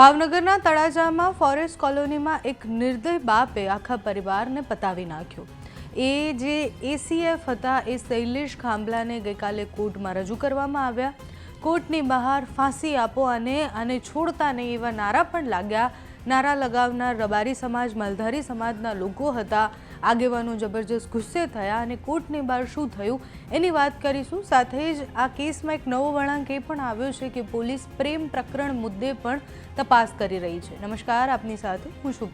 ભાવનગરના તળાજામાં ફોરેસ્ટ કોલોનીમાં એક નિર્દય બાપે આખા પરિવારને પતાવી નાખ્યો. એ જે એસીએફ હતા, એ શૈલેષ ખાંભલાને ગઈકાલે કોર્ટમાં રજૂ કરવામાં આવ્યા. કોર્ટની બહાર ફાંસી આપો અને આને છોડતા નહીં એવા નારા પણ લાગ્યા. નારા લગાવનાર રબારી સમાજ, માલધારી સમાજના લોકો હતા. આગેવાનો જબરજસ્ત ગુસ્સે થયા અને કોર્ટની બહાર શું થયું એની વાત કરીશું. સાથે જ આ કેસમાં એક નવો વળાંક એ પણ આવ્યો છે કે પોલીસ પ્રેમ પ્રકરણ મુદ્દે પણ તપાસ કરી રહી છે. નમસ્કાર, આપની સાથે હું છું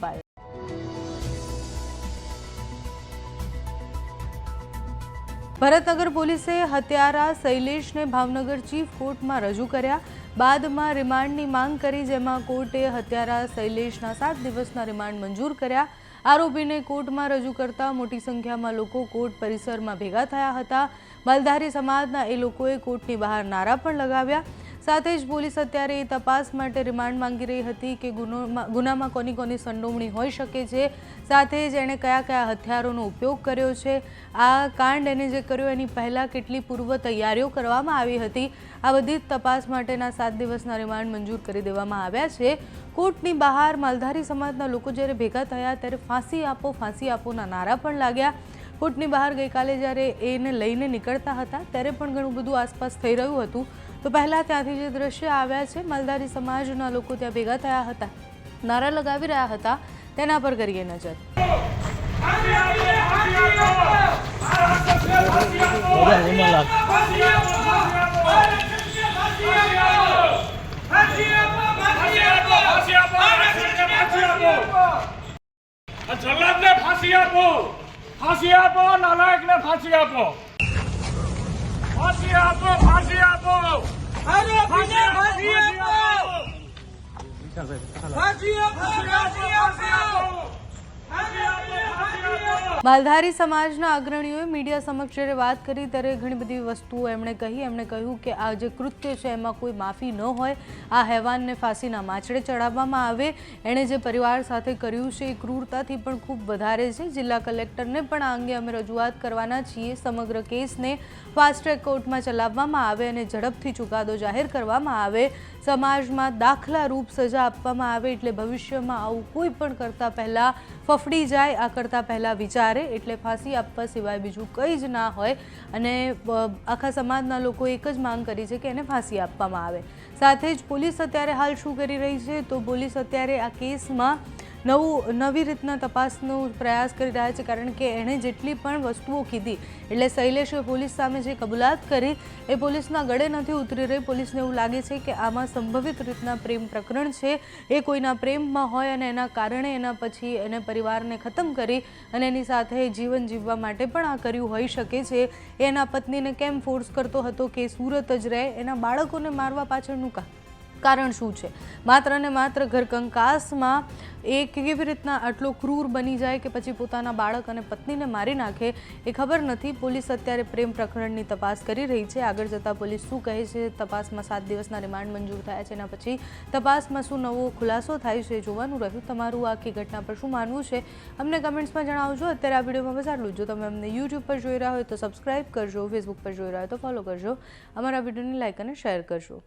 ભરતનગર પોલીસે હત્યારા શૈલેષને ભાવનગર ચીફ કોર્ટમાં રજૂ કર્યા. બાદમાં રિમાન્ડની માંગ કરી, જેમાં કોર્ટે હત્યારા શૈલેષના સાત દિવસના રિમાન્ડ મંજૂર કર્યા. આરોપીને કોર્ટમાં રજૂ કરતા મોટી સંખ્યામાં લોકો કોર્ટ પરિસરમાં ભેગા થયા હતા. માલધારી સમાજના એ લોકોએ કોર્ટની બહાર નારા પણ લગાવ્યા. સાથે જ પોલીસ અત્યારે એ તપાસ માટે રિમાન્ડ માંગી રહી હતી કે ગુનોમાં ગુનામાં કોની કોની સંડોવણી હોઈ શકે છે. સાથે જ એણે કયા કયા હથિયારોનો ઉપયોગ કર્યો છે. આ કાંડ એને જે કર્યો એની પહેલાં કેટલી પૂર્વ તૈયારીઓ કરવામાં આવી હતી. આ બધી તપાસ માટેના સાત દિવસના રિમાન્ડ મંજૂર કરી દેવામાં આવ્યા છે. કોર્ટની બહાર માલધારી સમાજના લોકો જ્યારે ભેગા થયા ત્યારે ફાંસી આપો, ફાંસી આપોના નારા પણ લાગ્યા. કોર્ટની બહાર ગઈકાલે જ્યારે એને લઈને નીકળતા હતા ત્યારે પણ ઘણું બધું આસપાસ થઈ રહ્યું હતું. તો પહેલાં ત્યાંથી જે દ્રશ્ય આવ્યા છે માલધારી સમાજના લોકો ત્યાં ભેગા થયા હતા. નારા લગાવી રહ્યા હતા, તેના પર કરીએ નજર. ફાંસી આપો! ફાંસી આપો, નાલાયકને ફાંસી આપો! આપો ફાંસી આપો. ફાંસી આપો. ફાંસી આપો. માલધારી સમાજના અગ્રણીઓએ મીડિયા સમક્ષ જ્યારે વાત કરી ત્યારે ઘણી બધી વસ્તુઓ એમણે કહી. એમણે કહ્યું કે આ જે કૃત્ય છે એમાં કોઈ માફી ન હોય. આ હેવાનને ફાંસીના માછડે ચડાવવામાં આવે. એણે જે પરિવાર સાથે કર્યું છે એ ક્રૂરતાથી પણ ખૂબ વધારે છે. જિલ્લા કલેક્ટરને પણ આ અંગે અમે રજૂઆત કરવાના છીએ. સમગ્ર કેસને ફાસ્ટ ટ્રેક કોર્ટમાં ચલાવવામાં આવે અને ઝડપથી ચુકાદો જાહેર કરવામાં આવે. સમાજમાં દાખલા રૂપ સજા આપવામાં આવે એટલે ભવિષ્યમાં આવું કોઈ પણ કરતાં પહેલાં ફફડી જાય, આ કરતાં પહેલાં વિચારે. એટલે ફાંસી આપવા સિવાય બીજું કંઈ જ ના હોય. અને આખા સમાજના લોકો એક જ માંગ કરી છે કે એને ફાંસી આપવામાં આવે. સાથે જ પોલીસ અત્યારે હાલ શું કરી રહી છે? તો પોલીસ અત્યારે આ કેસમાં નવું, નવી રીતના તપાસનો પ્રયાસ કરી રહ્યા છે કારણ કે એણે જેટલી પણ વસ્તુઓ કીધી, એટલે શૈલેષે પોલીસ સામે જે કબૂલાત કરી, એ પોલીસના ગળે નથી ઉતરી રહી. પોલીસને એવું લાગે છે કે આમાં સંભવિત રીતના પ્રેમ પ્રકરણ છે. એ કોઈના પ્રેમમાં હોય અને એના કારણે એના પછી એને પરિવારને ખતમ કરી અને એની સાથે જીવન જીવવા માટે પણ આ કર્યું હોઈ શકે છે. એના પત્નીને કેમ ફોર્સ કરતો હતો કે સુરત જ રહે? એના બાળકોને મારવા પાછળનું કા કારણ શું છે? માત્ર ને માત્ર ઘરકંકાસમાં એ કેવી રીતના આટલો ક્રૂર બની જાય કે પછી પોતાના બાળક અને પત્નીને મારી નાખે એ ખબર નથી. પોલીસ અત્યારે પ્રેમ પ્રકરણની તપાસ કરી રહી છે. આગળ જતાં પોલીસ શું કહે છે? તપાસમાં સાત દિવસના રિમાન્ડ મંજૂર થયા છે. એના પછી તપાસમાં શું નવો ખુલાસો થાય છે જોવાનું રહ્યું. તમારું આખી ઘટના પર શું માનવું છે? અમને કમેન્ટ્સમાં જણાવજો. અત્યારે આ વિડીયોમાં બસ આટલું જ. જો તમે અમને યુટ્યુબ પર જોઈ રહ્યા હોય તો સબસ્ક્રાઇબ કરજો ફેસબુક પર જોઈ રહ્યા હોય તો ફોલો કરજો. અમારા વિડીયોને લાઇક અને શેર કરજો.